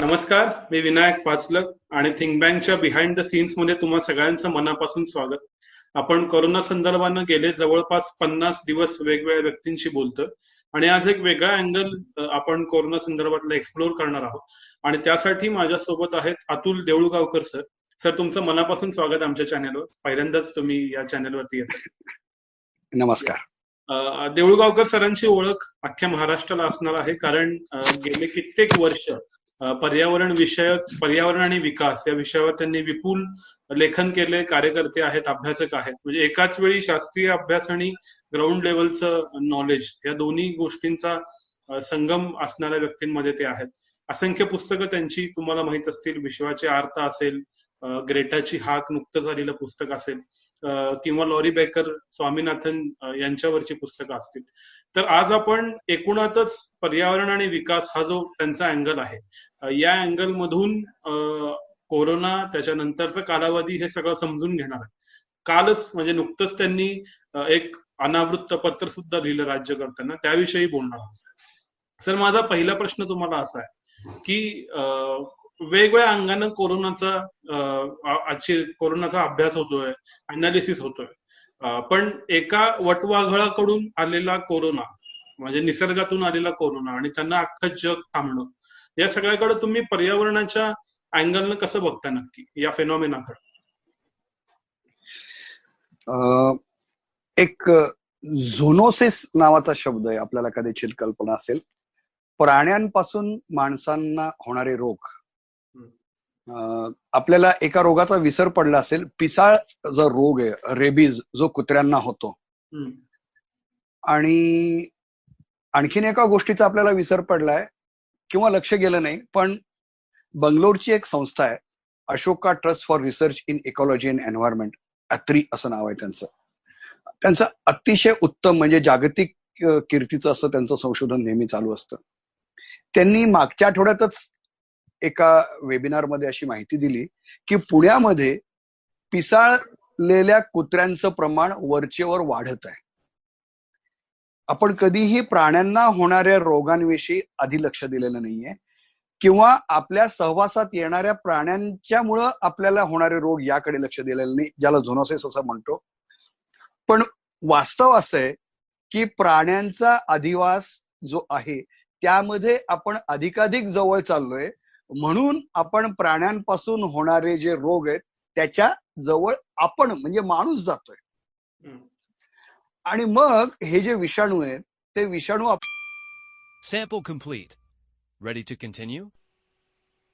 नमस्कार मी विनायक पाचलक आणि थिंक बँकच्या बिहाइंड द सीन्समध्ये तुम्हा सगळ्यांचं मनापासून स्वागत. आपण कोरोना संदर्भानं गेले जवळपास पन्नास दिवस वेगवेगळ्या व्यक्तींशी बोलतोय आणि आज एक वेगळा अँगल आपण कोरोना संदर्भातला एक्सप्लोर करणार आहोत. आणि त्यासाठी माझ्यासोबत आहेत अतुल देऊळगावकर सर सर तुमचं मनापासून स्वागत आमच्या चॅनलवर पहिल्यांदाच तुम्ही या चॅनलवरती येतात नमस्कार. देऊळगावकर सरांची ओळख अख्ख्या महाराष्ट्राला असणार आहे कारण गेले कित्येक वर्ष पर्यावरण विषयक पर्यावरण आणि विकास या विषयावर त्यांनी विपुल लेखन केले कार्यकर्ते आहेत अभ्यासक आहेत. म्हणजे एकाच वेळी शास्त्रीय अभ्यास आणि ग्राउंड लेवलचं नॉलेज या दोन्ही गोष्टींचा संगम असणाऱ्या व्यक्तींमध्ये ते आहेत. असंख्य पुस्तकं त्यांची तुम्हाला माहीत असतील विश्वाचे अर्थ असेल ग्रेटाची हाक नुकतं झालेलं पुस्तक असेल किंवा लॉरी बेकर स्वामीनाथन यांच्यावरची पुस्तकं असतील. तर आज आपण एकूणातच पर्यावरण आणि विकास हा जो त्यांचा अँगल आहे या अँगल मधून कोरोना त्याच्यानंतरचा कालावधी हे सगळं समजून घेणार आहे. कालच म्हणजे नुकतंच त्यांनी एक अनावृत्त पत्र सुद्धा लिहिलं राज्य करताना त्याविषयी बोलणार सर माझा पहिला प्रश्न तुम्हाला असा आहे की अ, वेगवेगळ्या अंगानं कोरोनाचा आजची कोरोनाचा अभ्यास होतोय अनालिसिस होतोय. पण एका वटवाघळाकडून आलेला कोरोना म्हणजे निसर्गातून आलेला कोरोना आणि त्यांना अख्खं जग थांबणं या सगळ्याकडे तुम्ही पर्यावरणाच्या अँगलनं कसं बघता नक्की या फेनॉमिनाकडे? एक झोनोसिस नावाचा शब्द आहे आपल्याला कदाचित कल्पना असेल. प्राण्यांपासून माणसांना होणारे रोग आपल्याला एका रोगाचा विसर पडला असेल पिसाळ जो रोग आहे रेबीज जो कुत्र्यांना होतो. आणि आणखीन एका गोष्टीचा आपल्याला विसर पडलाय किंवा लक्ष गेलं नाही पण बंगलोरची एक संस्था आहे Ashoka trust for research in ecology and environment ATREE असं नाव आहे त्यांचं. त्यांचं अतिशय उत्तम म्हणजे जागतिक कीर्तीचं असं त्यांचं संशोधन नेहमी चालू असतं. त्यांनी मागच्या आठवड्यातच एका वेबिनारमध्ये अशी माहिती दिली की पुण्यामध्ये पिसाळलेल्या कुत्र्यांचं प्रमाण वरचेवर वाढत आहे. आपण कधीही प्राण्यांना होणाऱ्या रोगांविषयी आधी लक्ष दिलेलं नाहीये किंवा आपल्या सहवासात येणाऱ्या प्राण्यांच्यामुळं आपल्याला होणारे रोग याकडे लक्ष दिलेलं नाही ज्याला झोनोसेस असं म्हणतो. पण वास्तव असं आहे की प्राण्यांचा अधिवास जो आहे त्यामध्ये आपण अधिकाधिक जवळ चाललोय. म्हणून आपण प्राण्यांपासून होणारे जे रोग आहेत त्याच्याजवळ आपण म्हणजे माणूस जातोय. आणि मग हे जे विषाणू आहेत ते विषाणू Sample complete. Ready to continue?